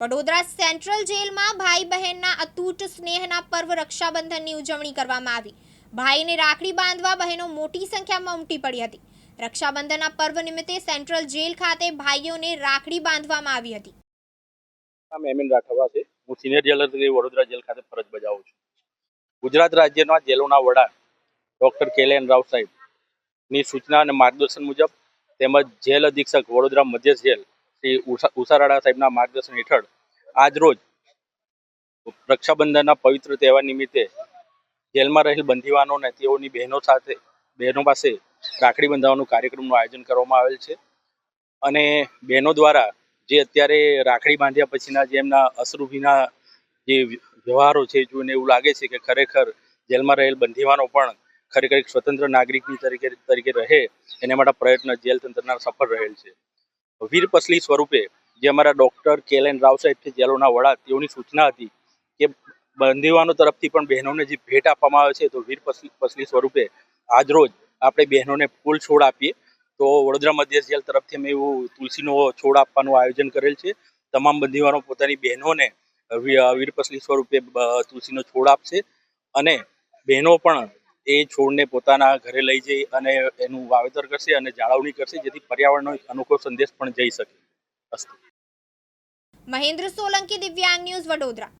Vadodara central જેલમાં ભાઈ બહેનના અતૂટ સ્નેહના પર્વ રક્ષાબંધનની ઉજવણી કરવામાં આવી. ભાઈને રાખડી બાંધવા બહેનો મોટી સંખ્યામાં ઉમટી પડી હતી. રક્ષાબંધનના પર્વ નિમિત્તે સેન્ટ્રલ જેલ ખાતે ભાઈઓને રાખડી બાંધવામાં આવી હતી. નામ એમિન રાઠવા છે. હું સિનિયર જેલર તરીકે વડોદરા જેલ ખાતે ફરજ બજાવું છું. ગુજરાત રાજ્યના જેલોના વડા ડોક્ટર કેલેન રાવ સાહેબની સૂચના અને માર્ગદર્શન મુજબ તેમજ જેલ અધિક્ષક વડોદરા મધ્ય જેલ શ્રી ઉષા, ઉષારાડા સાહેબના માર્ગદર્શન હેઠળ આજરોજ રક્ષાબંધનના પવિત્ર તહેવાર નિમિત્તે જેલમાં રહેલ બંધીવાનો અને તેઓની બહેનો સાથે, બહેનો પાસે રાખડી બંધાવવાનું કાર્યક્રમનું આયોજન કરવામાં આવેલ છે. અને બહેનો દ્વારા જે અત્યારે રાખડી બાંધ્યા પછીના જે એમના અશ્રુભીના જે વ્યવહારો છે જોઈને એવું લાગે છે કે ખરેખર જેલમાં રહેલ બંધીવાનો પણ ખરેખર એક સ્વતંત્ર નાગરિકની તરીકે તરીકે રહે, એના માટે પ્રયત્ન જેલ તંત્રના સફળ રહેલ છે. વીર પસલી સ્વરૂપે જે અમારા ડોક્ટર કેલેન રાવ સાહેબ છે, જેલોના વડા, તેઓની સૂચના હતી કે બંદીવાનો તરફથી પણ બહેનોને જે ભેટ આપવામાં આવે છે, તો વીર પસલી સ્વરૂપે આજ રોજ આપણે બહેનોને ફૂલ છોડ આપીએ. તો વડોદરા મધ્ય જેલ તરફથી અમે એવું તુલસીનો છોડ આપવાનું આયોજન કરેલ છે. તમામ બંદીવાનો પોતાની બહેનોને વીરપસલી સ્વરૂપે તુલસીનો છોડ આપશે અને બહેનો પણ એ છોડને પોતાના ઘરે લઈ જઈ અને એનું વાવેતર કરશે અને જાળવણી કરશે, જેથી પર્યાવરણનો અનોખો સંદેશ પણ જઈ શકે. મહેન્દ્ર સોલંકી, દિવ્યાંગ ન્યૂઝ વડોદરા.